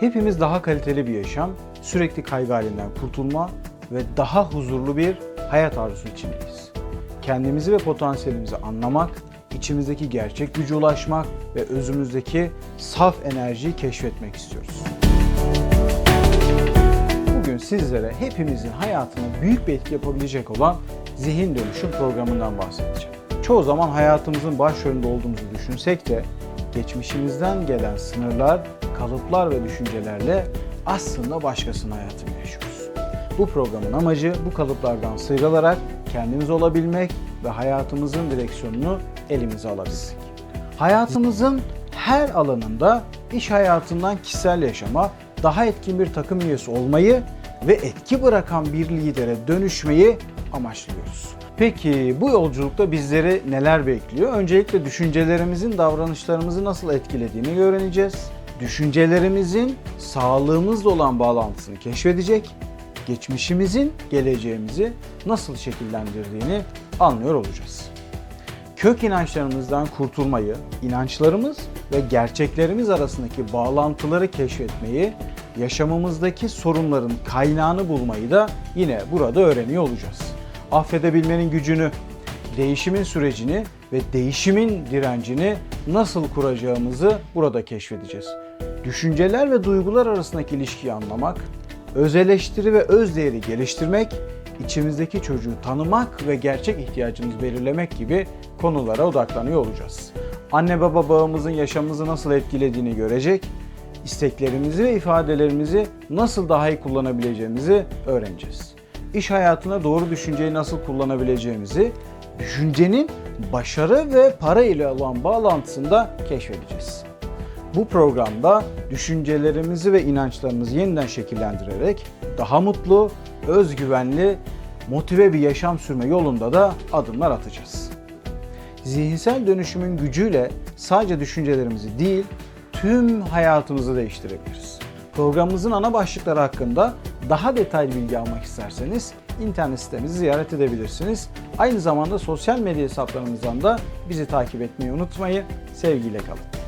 Hepimiz daha kaliteli bir yaşam, sürekli kaygı halinden kurtulma ve daha huzurlu bir hayat arzusu içindeyiz. Kendimizi ve potansiyelimizi anlamak, içimizdeki gerçek gücü ulaşmak ve özümüzdeki saf enerjiyi keşfetmek istiyoruz. Bugün sizlere hepimizin hayatına büyük bir etki yapabilecek olan zihin dönüşüm programından bahsedeceğim. Çoğu zaman hayatımızın başrolünde olduğumuzu düşünsek de geçmişimizden gelen sınırlar, kalıplar ve düşüncelerle aslında başkasının hayatını yaşıyoruz. Bu programın amacı bu kalıplardan sıyrılarak kendimiz olabilmek ve hayatımızın direksiyonunu elimize alabilmek. Hayatımızın her alanında iş hayatından kişisel yaşama, daha etkin bir takım üyesi olmayı ve etki bırakan bir lidere dönüşmeyi amaçlıyoruz. Peki bu yolculukta bizleri neler bekliyor? Öncelikle düşüncelerimizin davranışlarımızı nasıl etkilediğini öğreneceğiz. Düşüncelerimizin sağlığımızla olan bağlantısını keşfedecek, geçmişimizin geleceğimizi nasıl şekillendirdiğini anlıyor olacağız kök inançlarımızdan kurtulmayı, inançlarımız ve gerçeklerimiz arasındaki bağlantıları keşfetmeyi, yaşamımızdaki sorunların kaynağını bulmayı da yine burada öğreniyor olacağız. Affedebilmenin gücünü, değişimin sürecini ve değişimin direncini nasıl kuracağımızı burada keşfedeceğiz. Düşünceler ve duygular arasındaki ilişkiyi anlamak, öz eleştiri ve öz değeri geliştirmek, içimizdeki çocuğu tanımak ve gerçek ihtiyacımızı belirlemek gibi konulara odaklanıyor olacağız. Anne baba bağımızın yaşamımızı nasıl etkilediğini görecek, isteklerimizi ve ifadelerimizi nasıl daha iyi kullanabileceğimizi öğreneceğiz. İş hayatında doğru düşünceyi nasıl kullanabileceğimizi, düşüncenin başarı ve para ile olan bağlantısını da keşfedeceğiz. Bu programda düşüncelerimizi ve inançlarımızı yeniden şekillendirerek daha mutlu, özgüvenli, motive bir yaşam sürme yolunda da adımlar atacağız. Zihinsel dönüşümün gücüyle sadece düşüncelerimizi değil, tüm hayatımızı değiştirebiliriz. Programımızın ana başlıkları hakkında daha detaylı bilgi almak isterseniz internet sitemizi ziyaret edebilirsiniz. Aynı zamanda sosyal medya hesaplarımızdan da bizi takip etmeyi unutmayın. Sevgiyle kalın.